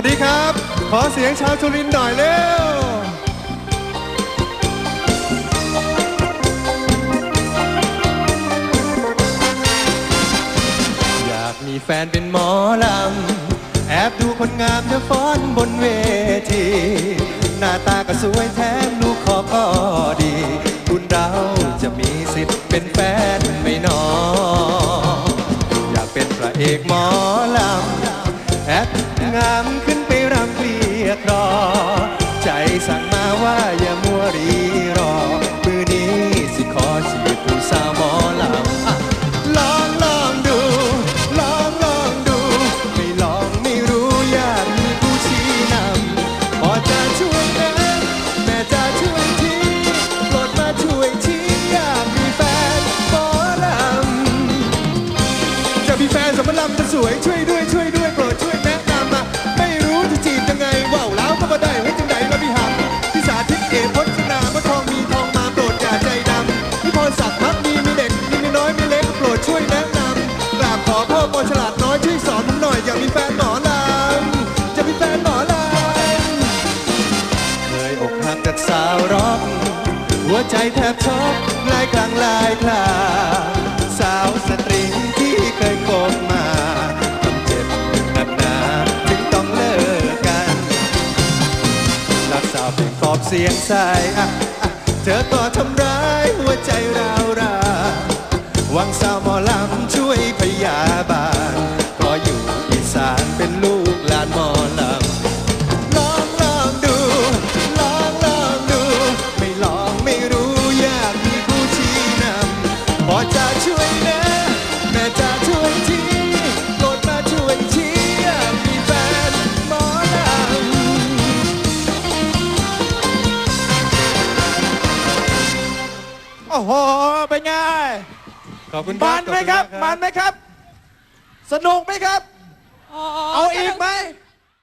พอดีครับ ขอเสียงชาวจุรินหน่อยเร็ว อยากมีแฟนเป็นหมอลำ แอบดูคนงามเธอฟ้อนบนเวที หน้าตาก็สวยแถมลูกคอก็ดี คุณเราจะมีสิทธิ์เป็นแฟนไม่นออยากเป็นพระเอกหมอ สั่งมาว่าอย่ามัวรีรอ มือนี้สิขอจีบผู้สาวหมอลำอลองลองดู ลองลองดู ไม่ลองไม่รู้อยากมีผู้ชี้นำพอจะช่วยนะแม่จะช่วยทีโปรดมาช่วยทีอยากมีแฟนหมอลำจะมีแฟนสมรำจะสวยช่วยด้วยช่วยด้วย หัวใจแทบช็อกลายครั้งลายคราสาวสตริงที่เคยโกงมาทำเจ็บหนักหนาถึงต้องเลิกกันรักสาวเพียงขอบเสียงใสอะอะเธอก็ทำร้ายหัวใจราวราหวังสาวหมอลำช่วย พอจะช่วยนะแม่จะช่วยทีโปรดมาช่วยทีอยากมีแฟนหมอลำโอ้โห เป็นไง ขอบคุณมันไหมครับ ขอมันณไหมครับ สนุกไหมครับ เอาอีกไหมส